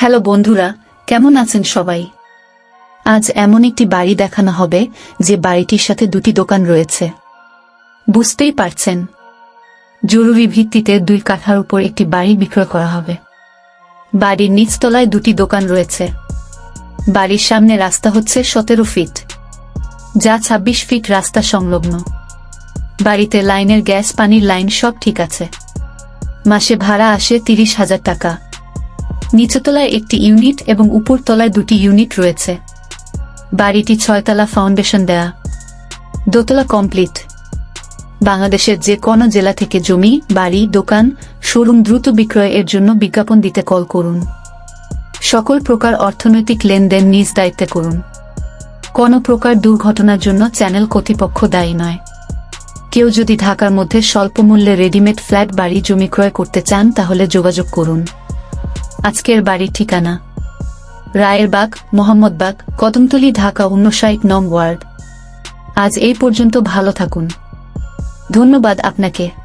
Hello বন্ধুরা, কেমন আছেন সবাই? আজ এমন একটি বাড়ি দেখানো হবে যে বাড়িটির সাথে দুটি দোকান রয়েছে। বুঝতেই পারছেন, জরুরি ভিত্তিতে দুই কাঠার উপর একটি বাড়ি বিক্রয় করা হবে। বাড়ির নিচতলায় দুটি দোকান রয়েছে। বাড়ির সামনে রাস্তা হচ্ছে সতেরো ফিট, যা ২৬ ফিট রাস্তা সংলগ্ন। বাড়িতে লাইনের গ্যাস, পানির লাইন সব ঠিক আছে। মাসে ভাড়া আসে তিরিশ হাজার টাকা। নিচতলায় একটি ইউনিট এবং উপরতলায় দুটি ইউনিট রয়েছে। বাড়িটি ছয়তলা ফাউন্ডেশন দেয়া। দোতলা কমপ্লিট। বাংলাদেশের যে কোনো জেলা থেকে জমি, বাড়ি, দোকান, শোরুম দ্রুত বিক্রয় এর জন্য বিজ্ঞাপন দিতে কল করুন। সকল প্রকার অর্থনৈতিক লেনদেন নিজ দায়িত্বে করুন। কোনো প্রকার দুর্ঘটনার জন্য চ্যানেল কর্তৃপক্ষ দায়ী নয়। কেউ যদি ঢাকার মধ্যে স্বল্প মূল্যে রেডিমেড ফ্ল্যাট বাড়ি জমি ক্রয় করতে চান, তাহলে যোগাযোগ করুন। আজকের বাড়ির ঠিকানা। রায়েরবাগ, মোহাম্মদবাগ, কদমতলি, ঢাকা, উনষাট নং ওয়ার্ড। আজ এই পর্যন্ত ভালো থাকুন। ধন্যবাদ আপনাকে।